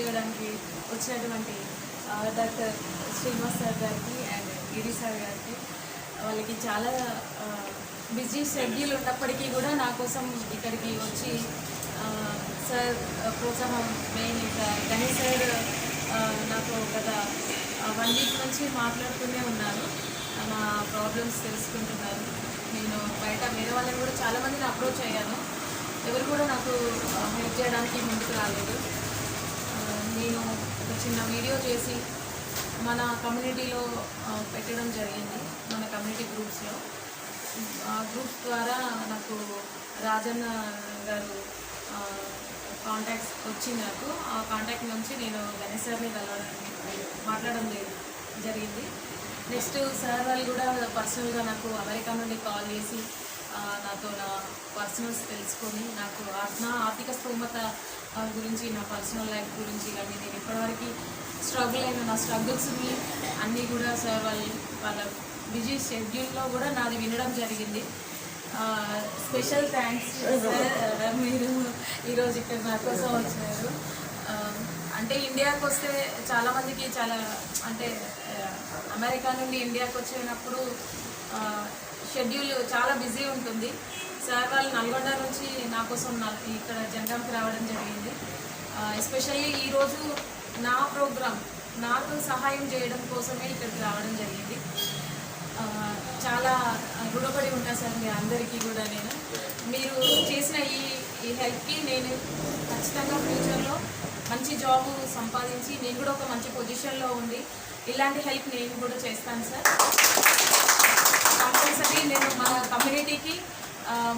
చేయడానికి వచ్చినటువంటి doctor Srinivas sir గారికి అండ్ గిరి సార్ గారికి వాళ్ళకి చాలా బిజీ షెడ్యూల్ ఉన్నప్పటికీ కూడా నా కోసం ఇక్కడికి వచ్చి సార్ ప్రోత్సాహం మెయిన్ ఇంకా గణేష్ సార్ నాకు గత వన్ వీక్ నుంచి మాట్లాడుతూనే ఉన్నారు. నా ప్రాబ్లమ్స్ తెలుసుకుంటున్నారు. నేను బయట వేరే వాళ్ళని కూడా చాలామందిని అప్రోచ్ అయ్యాను. ఎవరు కూడా నాకు హెల్ప్ చేయడానికి ముందుకు రాలేదు. నేను ఒక చిన్న వీడియో చేసి మన కమ్యూనిటీలో పెట్టడం జరిగింది మన కమ్యూనిటీ గ్రూప్స్లో ఆ గ్రూప్ ద్వారా నాకు రాజన్న గారు కాంటాక్ట్స్ వచ్చింది నాకు ఆ కాంటాక్ట్ నుంచి నేను గణేష్ సార్ని కలవడం మాట్లాడడం జరిగింది. నెక్స్ట్ సార్ వాళ్ళు కూడా పర్సనల్గా నాకు అమెరికా నుండి కాల్ చేసి నాతో నా పర్సనల్స్ తెలుసుకొని నాకు నా ఆర్థిక స్తోమత గురించి నా పర్సనల్ లైఫ్ గురించి కానీ నేను ఇప్పటివరకు స్ట్రగుల్ అయిన నా స్ట్రగుల్స్ని అన్నీ కూడా సార్ వాళ్ళు వాళ్ళ బిజీ షెడ్యూల్లో కూడా నాది వినడం జరిగింది. స్పెషల్ థ్యాంక్స్ సార్ మీరు ఈరోజు ఇక్కడ నా కోసం వచ్చినారు అంటే ఇండియాకి వస్తే చాలామందికి చాలా అంటే అమెరికా నుండి ఇండియాకి వచ్చినప్పుడు షెడ్యూల్ చాలా బిజీ ఉంటుంది. సార్ వాళ్ళు నల్గొండ నుంచి నా కోసం ఇక్కడ జనగాంకి రావడం జరిగింది. ఎస్పెషల్లీ ఈరోజు నా ప్రోగ్రామ్ నాకు సహాయం చేయడం కోసమే ఇక్కడికి రావడం జరిగింది. చాలా రుణపడి ఉంటా సార్ మీ అందరికీ కూడా నేను. మీరు చేసిన ఈ ఈ హెల్ప్కి నేను ఖచ్చితంగా ఫ్యూచర్లో మంచి జాబ్ సంపాదించి నేను కూడా ఒక మంచి పొజిషన్లో ఉండి ఇలాంటి హెల్ప్ నేను కూడా చేస్తాను సార్. కంపల్సరీ నేను మన కమ్యూనిటీకి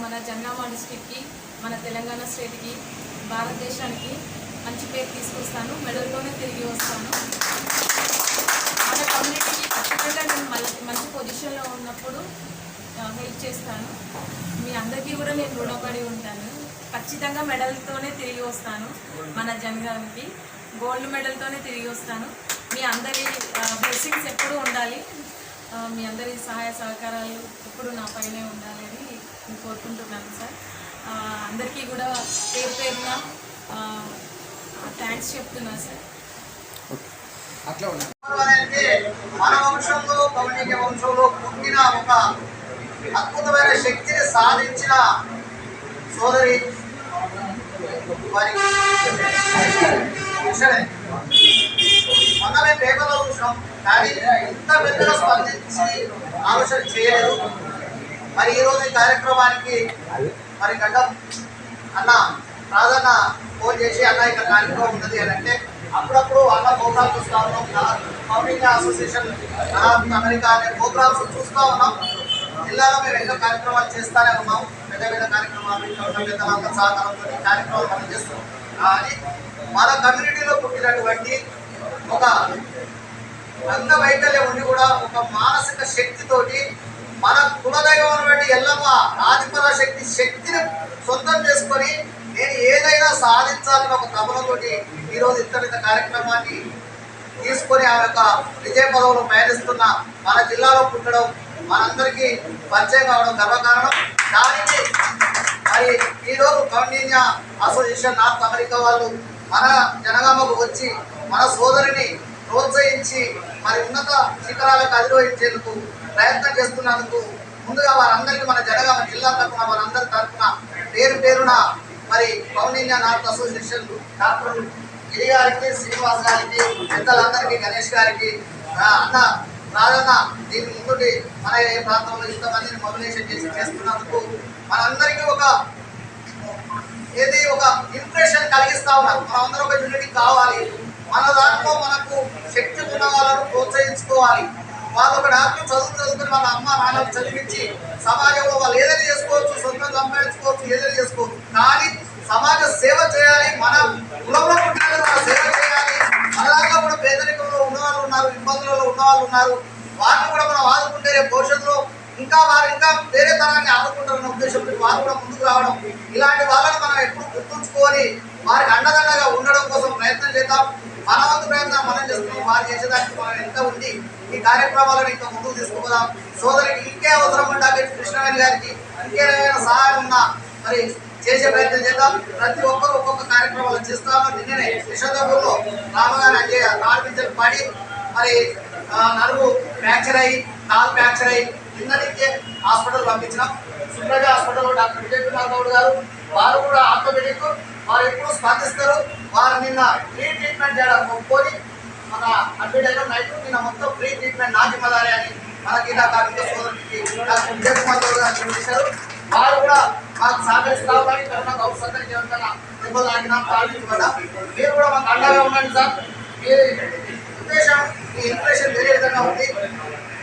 మన జనగామ డిస్టిక్కి మన తెలంగాణ స్టేట్కి భారతదేశానికి మంచి పేరు తీసుకొస్తాను. మెడల్తోనే తిరిగి వస్తాను. మన కమ్యూనిటీకి ఖచ్చితంగా నేను మళ్ళీ మంచి పొజిషన్లో ఉన్నప్పుడు హెల్ప్ చేస్తాను. మీ అందరికీ కూడా నేను రుణపడి ఉంటాను. ఖచ్చితంగా మెడల్తోనే తిరిగి వస్తాను మన జనగానికి గోల్డ్ మెడల్తోనే తిరిగి వస్తాను. మీ అందరి బ్లెస్సింగ్స్ ఎప్పుడూ ఉండాలి. మీ అందరి సహాయ సహకారాలు ఎప్పుడు నా పైనే ఉండాలి అని నేను కోరుకుంటున్నాను సార్. అందరికీ కూడా పేరు పేరున థ్యాంక్స్ చెప్తున్నా సార్. అట్లా ఉండాలి అనేది మన వంశంలో కౌలిక వంశంలో పుట్టిన ఒక అద్భుతమైన శక్తిని సాధించిన సోదరి వారి మనమే పేపర్లో చూసాం కానీ ఇంత పెద్దగా స్పందించి ఆలోచన చేయలేదు. మరి ఈరోజు ఈ కార్యక్రమానికి మరి గడ్డం అన్న రాజన్న ఫోన్ చేసి అన్న ఇక్కడ కార్యక్రమం ఉన్నది అని అంటే అప్పుడప్పుడు అన్న ప్రోగ్రామ్స్ చూస్తా ఉన్నాం. పబ్లిక్ అసోసియేషన్ అమెరికా అనే ప్రోగ్రామ్స్ చూస్తూ ఉన్నాం. జిల్లాలో మేము ఎన్నో కార్యక్రమాలు చేస్తానే ఉన్నాం. పెద్ద పెద్ద కార్యక్రమాలు ఇంట్లో ఉన్న సహకారంతో కార్యక్రమాలు మనం చేస్తున్నాం కానీ మన కమ్యూనిటీలో పుట్టినటువంటి ఒక అంగవైకల్యం ఉండి కూడా ఒక మానసిక శక్తితోటి మన కులదైవం బట్టి ఎల్లమ్మ ఆదిపర శక్తి శక్తిని సొంతం చేసుకొని నేను ఏదైనా సాధించాలని ఒక తపనతోటి ఈరోజు ఇంత కార్యక్రమాన్ని తీసుకొని ఆ యొక్క విజయ పదవులు ప్రయాణిస్తున్న మన జిల్లాలో పుట్టడం మనందరికీ పరిచయం కావడం గర్వకారణం. దానికి మరి ఈరోజు కౌండిన్య అసోసియేషన్ నార్త్ అమెరికా వాళ్ళు మన జనగామకు వచ్చి మన సోదరిని ప్రోత్సహించి మరి ఉన్నత శిఖరాలకు అధిరోహించేందుకు ప్రయత్నం చేస్తున్నందుకు ముందుగా వారందరికీ మన జనగామ జిల్లా తరఫున వారందరి తరఫున పేరు పేరున మరి Koundinya north association doctor Giri గారికి శ్రీనివాస్ గారికి పెద్దలందరికీ గణేష్ గారికి అన్న రాజన్న దీని ముందుటి మన ఏ ప్రాంతంలో ఇంతమందిని మొబిలైజేషన్ చేసి చేస్తున్నందుకు మనందరికీ ఒక ఏది ఒక ఇంప్రెషన్ కలిగిస్తా ఉన్నారు. మనం అందరం ఒక యూనిటీ కావాలి. మన దాంట్లో మనకు శక్తి ఉన్న వాళ్ళను ప్రోత్సహించుకోవాలి. వాళ్ళు ఒక డాక్టర్ చదువు చదువుకుని వాళ్ళ అమ్మ నాన్నకు చదివించి సమాజంలో వాళ్ళు ఏదైనా చేసుకోవచ్చు సొంతం సంపాదించుకోవచ్చు ఏదైనా చేసుకోవచ్చు. కానీ సమాజ సేవ చేయాలి మన కులంలో పుట్టిన మన సేవ చేయాలి. మన దాంట్లో కూడా పేదరికంలో ఉన్న వాళ్ళు ఉన్నారు ఇబ్బందులలో ఉన్న వాళ్ళు ఉన్నారు. వారిని కూడా మనం ఆదుకుంటే భవిష్యత్తులో ఇంకా వారు ఇంకా వేరే తరాన్ని ఆదుకుంటారన్న ఉద్దేశంతో వారు కూడా ముందుకు రావడం. ఇలాంటి వాళ్ళని మనం ఎప్పుడు గుర్తుంచుకొని వారికి అండదండగా ఉండడం కోసం ప్రయత్నం చేద్దాం. మన వంతు ప్రయత్నం మనం చేస్తున్నాం వారు చేసేదానికి మనం ఎంత ఉంది? ఈ కార్యక్రమాలను ఇంకా ముందుకు తీసుకుపోదాం. సోదరికి ఇంకే అవసరం ఉండాలి కృష్ణవేణి గారికి ఇంకేమైనా సహాయం ఉన్నా మరి చేసే ప్రయత్నం చేద్దాం. ప్రతి ఒక్కరు ఒక్కొక్క కార్యక్రమాలు చేస్తాము. నిన్ననే యశోదాపూర్లో రామగారి అజయ్ ఆర్పించలు పడి మరి నలుగు ఫ్రాక్చర్ అయ్యి కాలు ఫ్రాక్చర్ అయ్యి నిన్న నుంచే హాస్పిటల్ పంపించినాం. సుబ్రజ హాస్పిటల్లో డాక్టర్ విజయ్ కుమార్ గౌడ్ గారు. వారు కూడా ఆర్థోపెడిక్. వారు ఎప్పుడు స్పందిస్తారు. వారు నిన్న ఫ్రీ ట్రీట్మెంట్ చేయడం ఒప్పుకొని మన అడ్మిట్ నైట్ నిన్న మొత్తం ఫ్రీ ట్రీట్మెంట్ నాటి మదారే అని మన గీతా కార్మిక సోదరుడికి డాక్టర్ కుమార్ చూపించారు. వారు కూడా మాకు సహకరిస్తారు కానీ కరోనా ఔషధం జీవితంగా దెబ్బలు ఆగినా మీరు కూడా మాకు అండగా ఉండండి సార్. మీ ఉద్దేశం మీ ఇంప్రెషన్ వేరే విధంగా ఉంది.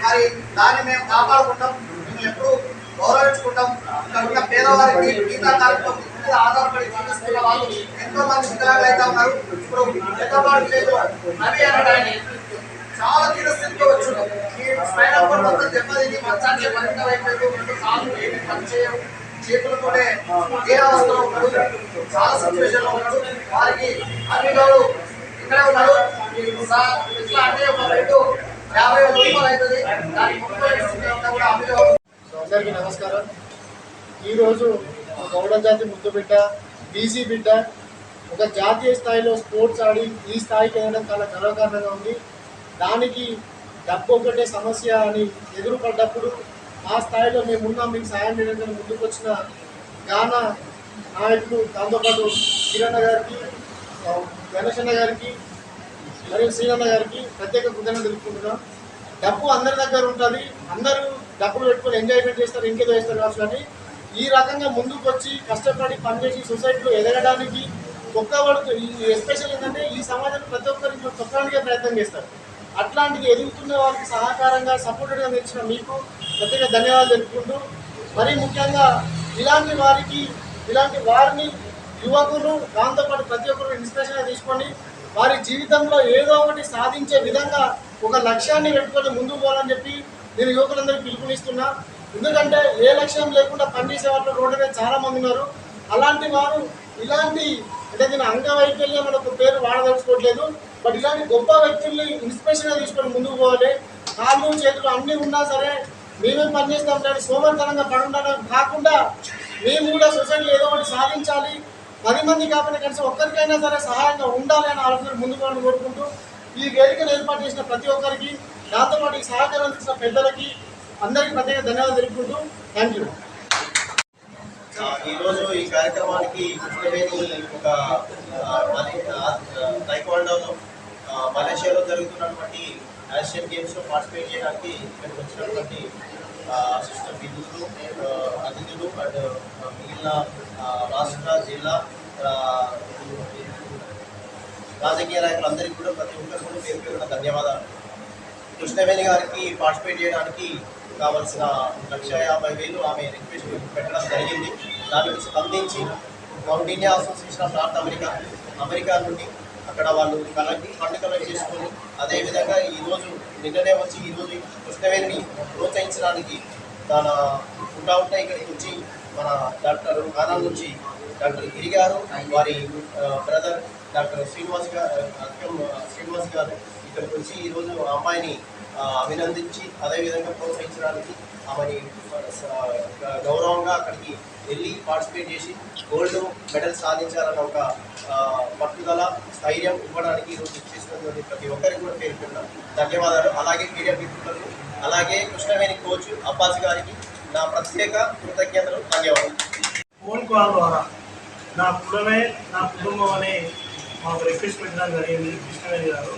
మరి దాన్ని మేము కాపాడుకుంటాం. మేము ఎప్పుడు గౌరవించుకుంటాం. ఇక్కడ ఉన్న పేదవారికి మిగతా కార్యక్రమం మీద ఆధారపడి జీవిస్తున్న వాళ్ళు ఎంతో మంది వికలాంగులు అయితే ఉన్నారు. ఇప్పుడు పెద్దవాడు లేదు. రవి అనడానికి చాలా తీరస్థితిలో వచ్చాడు ఈ స్పైనల్ కోడ్ మొత్తం దెబ్బతిని మంచానికి పరిమితం అయిపోయారు రెండు కాళ్ళు ఏమి పని చేయవు. చేతులతోనే ఏ అవస్థలో ఉన్నాడు చాలా సిచ్యువేషన్లో ఉన్నాడు వారికి అన్ని గారు ఇక్కడే ఉన్నాడు ఇట్లా అంటే ఒక రెండు యాభై వేల రూపాయలు అవుతుంది. దానికి ముప్పై కూడా అన్ని అందరికీ నమస్కారం. ఈరోజు గౌడ జాతి ముద్దు బిడ్డ బీసీ బిడ్డ ఒక జాతీయ స్థాయిలో స్పోర్ట్స్ ఆడి ఈ స్థాయికి వెళ్ళడం చాలా గర్వకారణంగా ఉంది. దానికి డబ్బు ఒకటే సమస్య అని ఎదురుపడ్డప్పుడు ఆ స్థాయిలో మేమున్నాం మీకు సాయం చేయడానికి ముందుకు వచ్చిన గానా నాయకులు దాంతోపాటు కిరణ్ గారికి ఆ, గణేశన్న గారికి మరియు శ్రీరన్న గారికి ప్రత్యేక కృతజ్ఞత తెలుపుకుంటున్నాం. డబ్బు అందరి దగ్గర ఉంటుంది అందరూ డబ్బులు పెట్టుకొని ఎంజాయ్మెంట్ చేస్తారు ఇంకేదో చేస్తారు కావచ్చు కానీ ఈ రకంగా ముందుకు వచ్చి కష్టపడి పనిచేసి సొసైటీలో ఎదగడానికి ఒక్కబడుతూ ఎస్పెషల్ ఏంటంటే ఈ సమాజంలో ప్రతి ఒక్కరికి తొక్కడానికే ప్రయత్నం చేస్తారు. అట్లాంటిది ఎదుగుతున్న వారికి సహకారంగా సపోర్టెడ్గా నిలిచిన మీకు ప్రత్యేక ధన్యవాదాలు తెలుపుకుంటూ మరీ ముఖ్యంగా ఇలాంటి వారికి ఇలాంటి వారిని యువకులు దాంతోపాటు ప్రతి ఒక్కరు ఇన్స్పిరేషన్గా తీసుకొని వారి జీవితంలో ఏదో ఒకటి సాధించే విధంగా ఒక లక్ష్యాన్ని పెట్టుకొని ముందుకు పోవాలని చెప్పి నేను యువకులందరికీ పిలుపునిస్తున్నా. ఎందుకంటే ఏ లక్ష్యం లేకుండా పనిచేసే వాళ్ళు రోడ్డు మీద చాలా మంది ఉన్నారు. అలాంటి వారు ఇలాంటి అంటే దీని అంగవైకల్యం అనే ఒక పేరు వాడదలుచుకోవట్లేదు. బట్ ఇలాంటి గొప్ప వ్యక్తుల్ని ఇన్స్పిరేషన్గా తీసుకొని ముందుకు పోవాలి. కాళ్ళు చేతులు అన్నీ ఉన్నా సరే మేమేం పని చేస్తాం కానీ సోమరితనంగా పడి ఉండడం కాకుండా మేము కూడా సొసైటీలో ఏదో ఒకటి సాధించాలి. పది మంది కాకుండా కనీసం ఒక్కరికైనా సరే సహాయంగా ఉండాలి అని ఆలోచన ముందుకు కోరుకుంటూ ఈ వేదికను ఏర్పాటు చేసిన ప్రతి ఒక్కరికి దాంతోపాటు ఈ సహకారం అందించిన పెద్దలకి అందరికీ ప్రత్యేక ధన్యవాదాలు తెలుపుకుంటూ థ్యాంక్ యూ. ఈరోజు ఈ కార్యక్రమానికి కృష్ణవేణి ఒక ఆ, టైక్వాండోలో మలేషియాలో జరుగుతున్నటువంటి ఆసియన్ గేమ్స్లో పార్టిసిపేట్ చేయడానికి ఇక్కడికి వచ్చినటువంటి సిస్టర్ విధులు అతిథులు అండ్ మిగిలిన రాష్ట్ర జిల్లా రాజకీయ నాయకులందరికీ కూడా ప్రతి ఒక్కరు కూడా పేరు పేరున ధన్యవాదాలు. కృష్ణవేణి గారికి పార్టిసిపేట్ చేయడానికి కావలసిన లక్ష యాభై వేలు ఆమె రిక్వెస్ట్ పెట్టడం జరిగింది. దానికి స్పందించి mount India association of north America America నుండి అక్కడ వాళ్ళు కలెక్ట్ ఫండ్ కలెక్ట్ చేసుకొని అదేవిధంగా ఈరోజు నిన్ననే వచ్చి ఈరోజు కృష్ణవేణిని ప్రోత్సహించడానికి తన ఉంటా ఉంటా ఇక్కడికి వచ్చి మన డాక్టర్ ఆనంద్ నుంచి డాక్టర్ గిరి గారు వారి బ్రదర్ డాక్టర్ శ్రీనివాస్ గారు శ్రీనివాస్ గారు ఇక్కడికి వచ్చి ఈరోజు అమ్మాయిని అభినందించి అదేవిధంగా ప్రోత్సహించడానికి ఆమెని గౌరవంగా అక్కడికి వెళ్ళి పార్టిసిపేట్ చేసి గోల్డ్ మెడల్ సాధించాలన్న ఒక పట్టుదల స్థైర్యం ఇవ్వడానికి ఈరోజు ఇచ్చేసినటువంటి ప్రతి ఒక్కరికి కూడా పేర్కొన్నాం ధన్యవాదాలు. అలాగే మీడియా మిత్రులకు అలాగే కృష్ణవేణి కోచ్ అబ్బాస్ గారికి నా ప్రత్యేక కృతజ్ఞతలు ధన్యవాదాలు. ఫోన్ కాల్ ద్వారా నా కులమే నా కుటుంబం అనే మాకు రిక్వెస్ట్ పెట్టడం జరిగింది కృష్ణవేణి గారు.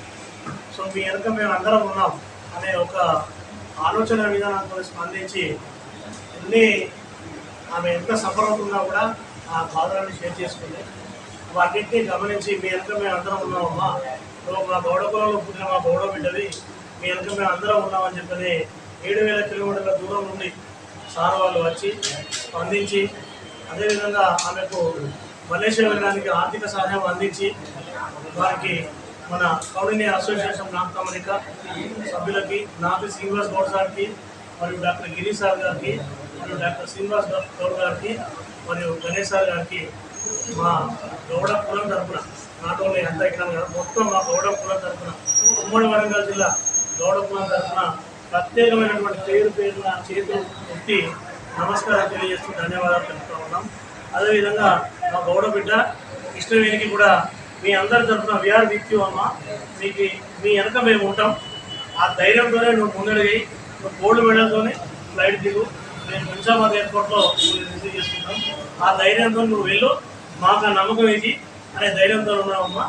సో మీ వెనక మేము అందరం ఉన్నాం. అనే ఒక ఆలోచన విధానంతో స్పందించి ఎన్ని ఆమె ఎంత సఫర్ అవుతున్నా కూడా ఆ బాధలను షేర్ చేసుకుంది. వాటిని గమనించి మీ వెనక మేము అందరం ఉన్నామమ్మా. మా గౌడ కులంలో పుట్టిన మా గౌడ బిడ్డవి. మీ వెనక మేము అందరం ఉన్నామని చెప్పని ఏడు వేల కిలోమీటర్ల దూరం నుండి సార్ వాళ్ళు వచ్చి స్పందించి అదేవిధంగా ఆమెకు మలేషియా వెళ్ళడానికి ఆర్థిక సహాయం అందించి వారికి మన కౌండిన్య అసోసియేషన్ నార్త్ అమెరికా సభ్యులకి నాకు శ్రీనివాస్ గౌడ్ సార్కి మరియు డాక్టర్ గిరి సార్ గారికి మరియు డాక్టర్ శ్రీనివాస్ గౌడ్ గారికి మరియు గణేష్ సార్ గారికి మా గౌడ కులం తరఫున నాట్ ఓన్లీ అంతా ఇక్కడ కాదు మొత్తం మా గౌడ కులం తరపున ఉమ్మడి వరంగల్ జిల్లా గౌడ కులం తరపున ప్రత్యేకమైనటువంటి పేరు పేరున చేతులు ఎత్తి నమస్కారం తెలియజేస్తూ ధన్యవాదాలు తెలుపుతా ఉన్నాం. అదేవిధంగా మా గౌడ బిడ్డ కృష్ణవేణికి కూడా మీ అందరి తరఫున విఆర్ విత్ యూ అమ్మ. మీకు మీ వెనక మేము ఉంటాం. ఆ ధైర్యంతోనే నువ్వు ముందడిగి నువ్వు గోల్డ్ మెడల్తోనే ఫ్లైట్ దిగు. మేము శంషాబాద్ ఎయిర్పోర్ట్లో రిసీవ్ చేసుకుంటాం. ఆ ధైర్యంతో నువ్వు వెళ్ళు. మాకు ఆ నమ్మకం ఇది. అనే ధైర్యంతో ఉన్నావమ్మా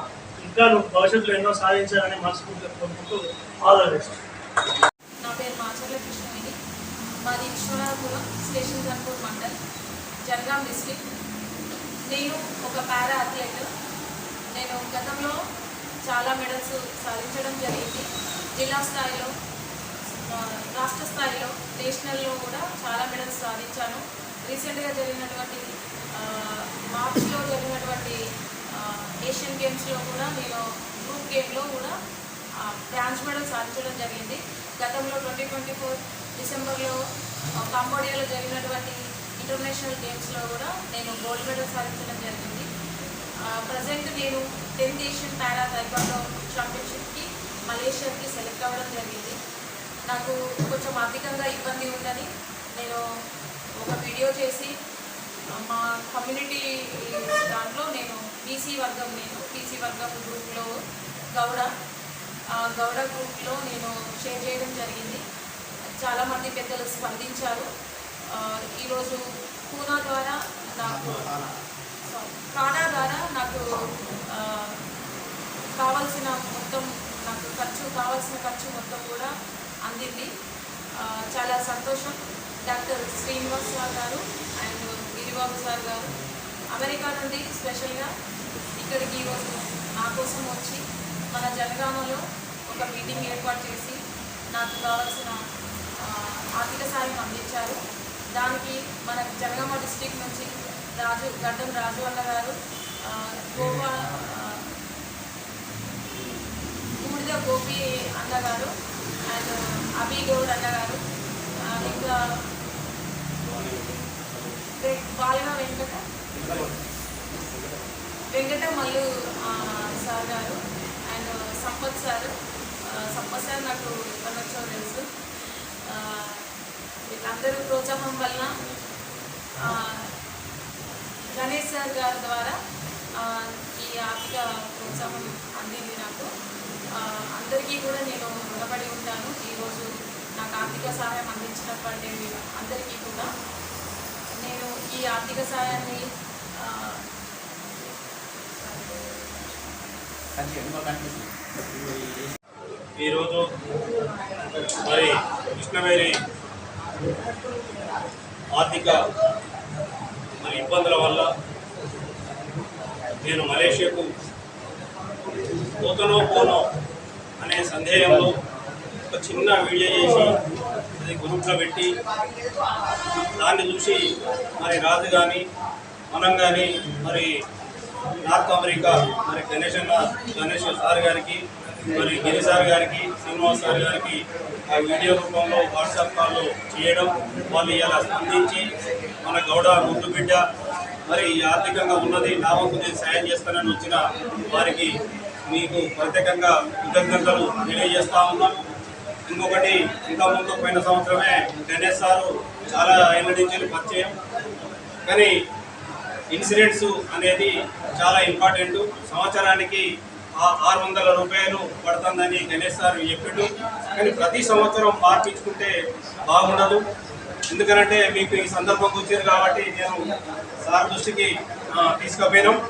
ఇంకా నువ్వు భవిష్యత్తులో ఎన్నో సాధించాలని మనస్ఫూర్తిగా కోరుకుంటూ ఆల్ ద బెస్ట్ నా పేరు మాచర్ల కృష్ణవేణి. మాది విశ్వనాథపురం స్టేషన్ జన్పూర్ మండల్ జనగాం డిస్టిక్. నేను ఒక పారా అథ్లెట్ నేను గతంలో చాలా మెడల్స్ సాధించడం జరిగింది. జిల్లా స్థాయిలో రాష్ట్ర స్థాయిలో నేషనల్లో కూడా చాలా మెడల్స్ సాధించాను. రీసెంట్గా జరిగినటువంటి మార్చ్లో మార్చిలో జరిగినటువంటి ఏషియన్ గేమ్స్లో కూడా నేను గ్రూప్ గేమ్లో కూడా ఆ, బ్రాంజ్ మెడల్ సాధించడం జరిగింది. గతంలో ట్వంటీ ట్వంటీ ఫోర్ డిసెంబర్లో కంబోడియాలో జరిగినటువంటి ఇంటర్నేషనల్ గేమ్స్లో కూడా నేను గోల్డ్ మెడల్ సాధించడం జరిగింది. ప్రజెంట్ నేను టెన్త్ ఏషియన్ పారా తైకాండో ఛాంపియన్షిప్కి మలేషియాకి సెలెక్ట్ అవ్వడం జరిగింది. నాకు కొంచెం ఆర్థికంగా ఇబ్బంది ఉందని నేను ఒక వీడియో చేసి మా కమ్యూనిటీ దాంట్లో నేను బీసీ వర్గం నేను బీసీ వర్గం గ్రూప్లో గౌడ గౌడ గ్రూప్లో నేను షేర్ చేయడం జరిగింది. చాలామంది పెద్దలు స్పందించారు. ఈరోజు పూనా ద్వారా నాకు సారీ, కానా ద్వారా నాకు ఆ, కావాల్సిన మొత్తం నాకు ఖర్చు కావాల్సిన ఖర్చు మొత్తం కూడా అందింది. చాలా సంతోషం. డాక్టర్ శ్రీనివాస్ సార్ గారు అండ్ గిరిబాబు సార్ గారు అమెరికా నుండి స్పెషల్గా ఇక్కడికి ఈరోజు నా కోసం వచ్చి మన జనగామలో ఒక మీటింగ్ ఏర్పాటు చేసి నాకు కావాల్సిన ఆర్థిక సాయం అందించారు. దానికి మన జనగామ డిస్టిక్ నుంచి రాజు గడ్డం రాజు అన్న గారు ఆ, ఇంకా గోపి అన్నగారు అండ్ అభి గౌడ్ అన్నగారు ఇంకా బాలన వెంకట వెంకట మల్లు సార్ గారు and Sampath sir. Sampath sir నాకు ఎప్పటి తెలుసు. వీళ్ళందరూ ప్రోత్సాహం వలన గణేష్ సార్ గారి ద్వారా ఈ ఆర్థిక ప్రోత్సాహం అందింది నాకు. అందరికీ కూడా నేను రుణపడి ఉంటాను. ఈరోజు నాకు ఆర్థిక సహాయం అందించినటువంటి అందరికీ కూడా నేను ఈ ఆర్థిక సహాయాన్ని ఈరోజు మరి కృష్ణవేరి ఆర్థిక మరి ఇబ్బందుల వల్ల నేను మలేషియాకు పోతనో పోనో అనే సందేహంలో ఒక చిన్న వీడియో చేసి అది గ్రూప్లో పెట్టి దాన్ని చూసి మరి రాజు కానీ మనం కానీ మరి నార్త్ అమెరికా మరి గణేష్ అన్న గణేష్ సార్ గారికి మరి గిరి సార్ గారికి శ్రీనివాస్ సార్ గారికి ఆ వీడియో రూపంలో వాట్సాప్ కాల్లో చేయడం వాళ్ళు ఇలా స్పందించి మన గౌడ ముందు బిడ్డ మరి ఆర్థికంగా ఉన్నది నా వంతు నేను సాయం చేస్తానని వచ్చిన వారికి మీకు ప్రత్యేకంగా కృతజ్ఞతలు తెలియజేస్తా ఉన్నాను ఇంకొకటి ఇంకా ముందు పోయిన సంవత్సరమే గణేష్ సారు చాలా ఏళ్ళ నుంచి పరిచయం. కానీ ఇన్సూరెన్స్ అనేది చాలా ఇంపార్టెంట్. సంవత్సరానికి ఆ- ఆరు వందల రూపాయలు పడుతుందని గణేష్ సార్ చెప్పిండు. కానీ ప్రతి సంవత్సరం మార్పించుకుంటే బాగుండదు. ఎందుకంటే మీకు ఈ సందర్భం వచ్చారు కాబట్టి నేను సార్ దృష్టికి తీసుకుపోయినాం.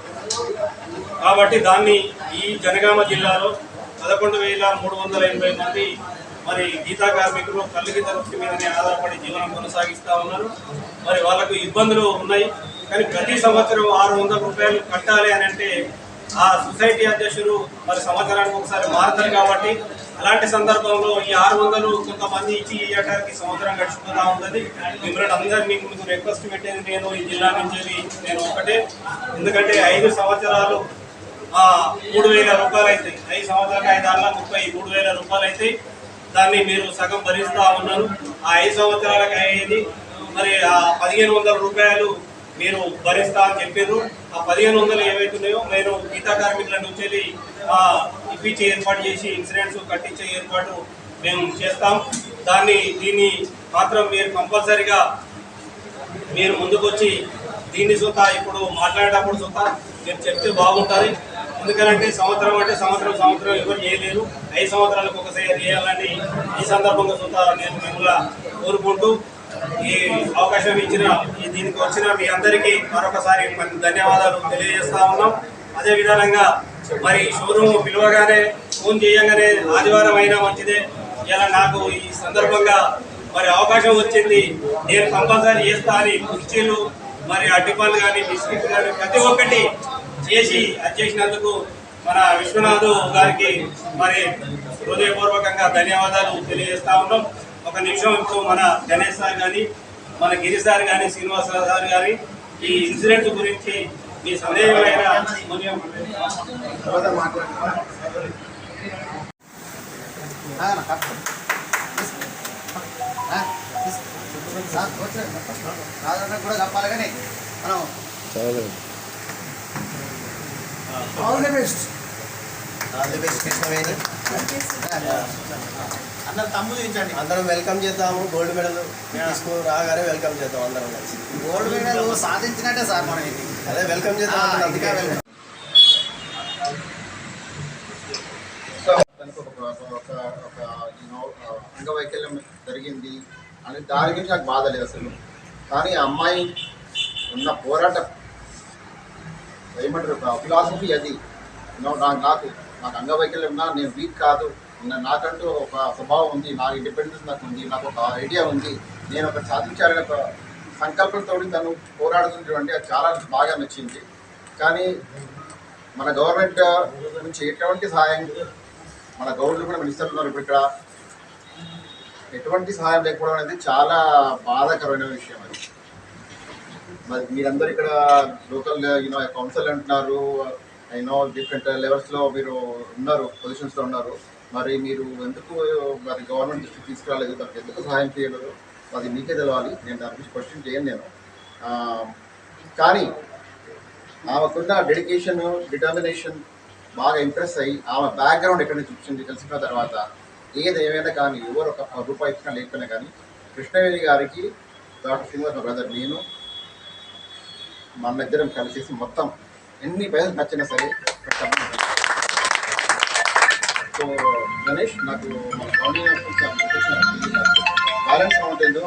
కాబట్టి దాన్ని ఈ జనగామ జిల్లాలో పదకొండు వేల మూడు వందల ఎనభై మంది మరి గీతా కార్మికులు కల్లుగీత వృత్తి మీదనే ఆధారపడి జీవనం కొనసాగిస్తూ ఉన్నారు. మరి వాళ్ళకు ఇబ్బందులు ఉన్నాయి. కానీ ప్రతి సంవత్సరం ఆరు వందల రూపాయలు కట్టాలి అని అంటే ఆ సొసైటీ అధ్యక్షులు మరి సంవత్సరానికి ఒకసారి మారుతారు కాబట్టి అలాంటి సందర్భంలో ఈ ఆరు వందలు కొంతమంది ఇచ్చి ఇవ్వడానికి సంవత్సరం గడిచిపోతా ఉంటుంది. మిమ్మల్ని అందరినీ మీకు మీకు రిక్వెస్ట్ పెట్టేది నేను ఈ జిల్లా నుంచి నేను ఒకటే. ఎందుకంటే ఐదు సంవత్సరాలు మూడు వేల రూపాయలు అవుతాయి ఐదు సంవత్సరాలు ఐదు ఆరుల ముప్పై మూడు వేల రూపాయలు అవుతాయి దాన్ని మీరు సగం భరిస్తూ ఉన్నారు. ఆ ఐదు సంవత్సరాలకు అయ్యేది మరి ఆ పదిహేను వందల రూపాయలు మీరు భరిస్తా అని చెప్పారు. ఆ పదిహేను వందలు ఏవైతున్నాయో నేను గీతా కార్మికుల నుంచి వెళ్ళి, ఇప్పించే ఏర్పాటు చేసి ఇన్సూరెన్స్ కట్టించే ఏర్పాటు మేము చేస్తాం. దాన్ని దీన్ని మాత్రం మీరు కంపల్సరిగా మీరు ముందుకొచ్చి దీన్ని సుత ఇప్పుడు మాట్లాడేటప్పుడు సొంత మీరు చెప్తే బాగుంటుంది. ఎందుకంటే సంవత్సరం అంటే సంవత్సరం సంవత్సరం ఎవరు చేయలేరు. ఐదు సంవత్సరాలకు ఒకసారి చేయాలని ఈ సందర్భంగా సుత నేను మిమ్మల్ని కోరుకుంటూ ఈ అవకాశం ఇచ్చిన ఈ దీనికి వచ్చిన మీ అందరికీ మరొకసారి మరి ధన్యవాదాలు తెలియజేస్తా ఉన్నాం. అదే విధంగా మరి షోరూమ్ పిలవగానే ఫోన్ చేయగానే ఆదివారం అయినా మంచిదే. ఇలా నాకు ఈ సందర్భంగా మరి అవకాశం వచ్చింది. నేను కంపల్సరీ చేస్తా అని కుర్చీలు మరి అడ్డిపాలు కానీ బిస్కెట్లు కానీ ప్రతి ఒక్కటి చేసి అది చేసినందుకు మన విశ్వనాథ్ గారికి మరి హృదయపూర్వకంగా ధన్యవాదాలు తెలియజేస్తా ఉన్నాం. ఒక నిమిషం ఇప్పుడు మన గణేష్ సార్ కానీ మన గిరి సార్ కానీ శ్రీనివాసరావు సార్ కానీ ఈ ఇన్సిడెంట్ గురించి మీ సందేహమైన కూడా చెప్పాలి కానీ మనం all the best all the best Krishnaveni. అందరు తమ్ముడు ఇచ్చండి. అందరం వెల్కమ్ చేద్దాము. గోల్డ్ మెడల్ రాగానే వెల్కమ్ చేద్దాం అందరం కలిసి. గోల్డ్ మెడల్ సాధించినట్టే సార్ మనం ఇది అదే వెల్కమ్ చేద్దాం అందుకే. ఒక ఒక యూనో అంగవైకల్యం జరిగింది అని దాని గురించి నాకు బాధ లేదు అసలు. కానీ అమ్మాయి ఉన్న పోరాటం ఏమంటారు? ఫిలాసఫీ అది. నాకు నాకు నాకు అంగవైకల్యం ఉన్నా నేను వీక్ కాదు. నాకంటూ ఒక స్వభావం ఉంది నా ఇండిపెండెన్స్ నాకు ఉంది నాకు ఒక ఐడియా ఉంది. నేను ఒక సాధించాలనే ఒక సంకల్పంతో తను పోరాడుతుంటే అది చాలా బాగా నచ్చింది. కానీ మన గవర్నమెంట్ నుంచి ఎటువంటి సహాయం మన గవర్నమెంట్ కూడా మినిస్టర్ ఉన్నారు ఇప్పుడు ఇక్కడ. ఎటువంటి సహాయం లేకపోవడం అనేది చాలా బాధాకరమైన విషయం అది. మరి మీరందరూ ఇక్కడ లోకల్ యూనో కౌన్సిల్ అంటున్నారు. యూనో డిఫరెంట్ లెవెల్స్లో మీరు ఉన్నారు పొజిషన్స్లో ఉన్నారు. మరి మీరు ఎందుకు మరి గవర్నమెంట్ దృష్టికి తీసుకురాలేదు దానికి ఎందుకు సహాయం చేయలేదు? అది మీకే తెలవాలి. నేను దాని గురించి క్వశ్చన్ చేయను నేను. కానీ ఆమెకున్న డెడికేషన్ డిటర్మినేషన్ బాగా ఇంప్రెస్ అయ్యి ఆమె బ్యాక్గ్రౌండ్ ఎక్కడ నుంచి వచ్చింది తెలిసిన తర్వాత ఏది ఏమైనా కానీ ఎవరు ఒక రూపాయి ఇచ్చినా లేకపోయినా కానీ కృష్ణవేణి గారికి డాక్టర్ శ్రీనివాస బ్రదర్ నేను మన ఇద్దరం కలిసేసి మొత్తం ఎన్ని పైసలు నచ్చినా సరే సో గణేష్ నాకు మన గవర్నీ బ్యాలెన్స్ అమౌంట్ ఏందో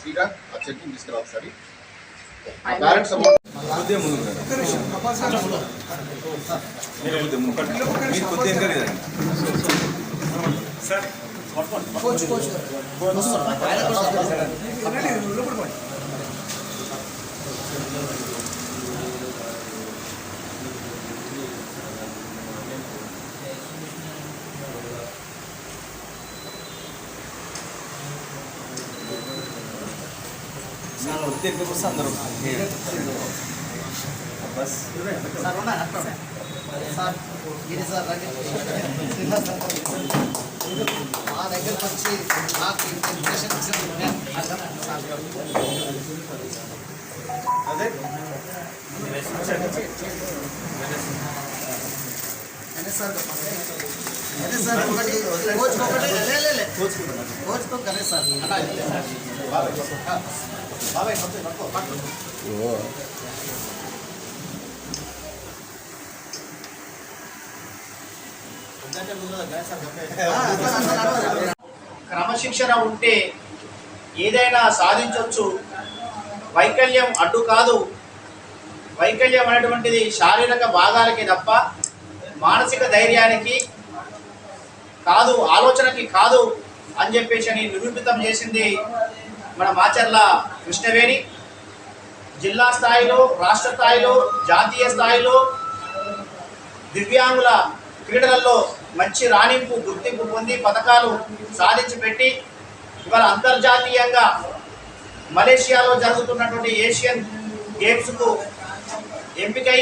ఫ్రీగా ఆ చెక్కింగ్ తీసుకురావాలి సరే. ఆ balance amount coach coach sir ఉన్నా అట్లా సార్ ఇది సార్ రండి. మా దగ్గరకు వచ్చి నాకు ఇన్ఫర్మేషన్ ఇచ్చిన నేను అర్థం సార్ అదే సార్ అదే సార్ ఒకటి కోచ్ ఒకటి లే లే లే కోచ్ కోచ్తో కరే సార్ క్రమశిక్షణ ఉంటే ఏదైనా సాధించవచ్చు వైకల్యం అడ్డు కాదు. వైకల్యం అనేటువంటిది శారీరక భాగాలకి తప్ప మానసిక ధైర్యానికి కాదు ఆలోచనకి కాదు అని చెప్పేసి అని నిరూపితం చేసింది మన మాచర్ల కృష్ణవేణి జిల్లా స్థాయిలో రాష్ట్ర స్థాయిలో జాతీయ స్థాయిలో దివ్యాంగుల క్రీడలలో మంచి రాణింపు గుర్తింపు పొంది పథకాలు సాధించి పెట్టి ఇవాళ అంతర్జాతీయంగా మలేషియాలో జరుగుతున్నటువంటి ఏషియన్ గేమ్స్కు ఎంపికై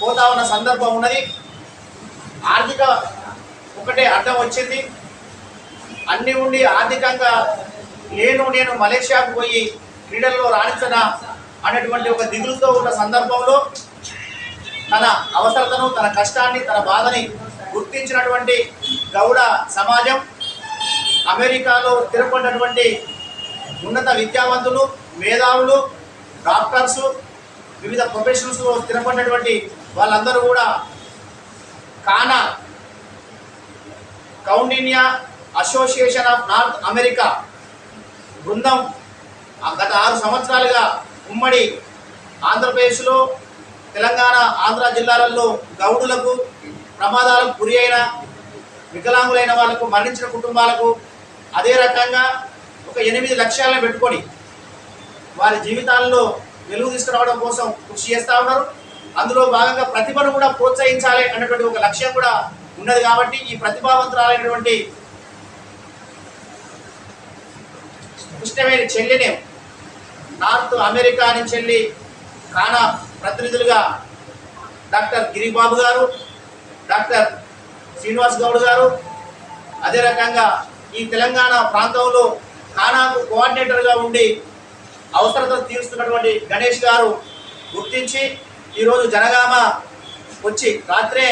పోతా ఉన్న సందర్భం ఉన్నది. ఆర్థిక ఒకటే అడ్డం వచ్చింది. అన్ని ఉండి ఆర్థికంగా నేను నేను మలేషియాకు పోయి క్రీడల్లో రాణించనా అనేటువంటి ఒక దిగులుతో ఉన్న సందర్భంలో తన అవసరతను తన కష్టాన్ని తన బాధని గుర్తించినటువంటి గౌడ సమాజం అమెరికాలో స్థిరపడినటువంటి ఉన్నత విద్యావంతులు మేధావులు డాక్టర్సు వివిధ ప్రొఫెషన్స్లో స్థిరపడినటువంటి వాళ్ళందరూ కూడా కానా Koundinya association of north America బృందం గత ఆరు సంవత్సరాలుగా ఉమ్మడి ఆంధ్రప్రదేశ్లో తెలంగాణ ఆంధ్ర జిల్లాలలో గౌడులకు ప్రమాదాలకు గురి అయిన వికలాంగులైన వాళ్ళకు మరణించిన కుటుంబాలకు అదే రకంగా ఒక ఎనిమిది లక్ష్యాలను పెట్టుకొని వారి జీవితాల్లో వెలుగు తీసుకురావడం కోసం కృషి చేస్తూ ఉన్నారు. అందులో భాగంగా ప్రతిభను కూడా ప్రోత్సహించాలి అన్నటువంటి ఒక లక్ష్యం కూడా ఉన్నది కాబట్టి ఈ ప్రతిభావంతురాలైనటువంటి కృష్ణవేణి చెల్లిని నార్త్ అమెరికా నుంచి వెళ్ళి కానా ప్రతినిధులుగా డాక్టర్ గిరిబాబు గారు డాక్టర్ శ్రీనివాస్ గౌడ్ గారు అదే రకంగా ఈ తెలంగాణ ప్రాంతంలో కానాకు కోఆర్డినేటర్గా ఉండి అవసరత తీరుస్తున్నటువంటి గణేష్ గారు గుర్తించి ఈరోజు జనగామ వచ్చి రాత్రే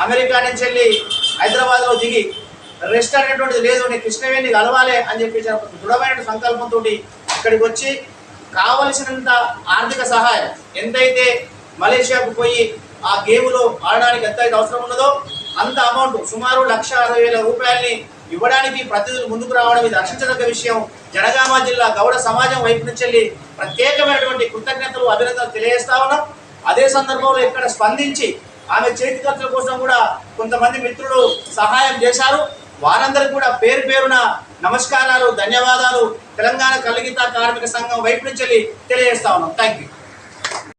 అమెరికా నుంచి వెళ్ళి హైదరాబాద్లో దిగి రెస్ట్ అనేటువంటిది లేదు నేను కృష్ణవేణి కలవాలి అని చెప్పేసి దృఢమైన సంకల్పంతో ఇక్కడికి వచ్చి కావలసినంత ఆర్థిక సహాయం ఎంతైతే మలేషియాకు పోయి ఆ గేమ్లో ఆడడానికి ఎంతైతే అవసరం ఉన్నదో అంత అమౌంట్ సుమారు లక్ష అరవై వేల రూపాయలని ఇవ్వడానికి ప్రతినిధులు ముందుకు రావడం ఇది రక్షించదగ్గ విషయం. జనగామ జిల్లా గౌడ సమాజం వైపు నుంచి వెళ్ళి ప్రత్యేకమైనటువంటి కృతజ్ఞతలు అభినందనలు తెలియజేస్తా ఉన్నాం. అదే సందర్భంలో ఇక్కడ స్పందించి ఆమె చేతి ఖర్చుల కోసం కూడా కొంతమంది మిత్రులు సహాయం చేశారు. వారందరికీ కూడా పేరు పేరున నమస్కారాలు ధన్యవాదాలు. తెలంగాణ కలిగిత కార్మిక సంఘం వైపు నుంచి వెళ్ళి తెలియజేస్తా ఉన్నాం. Thank you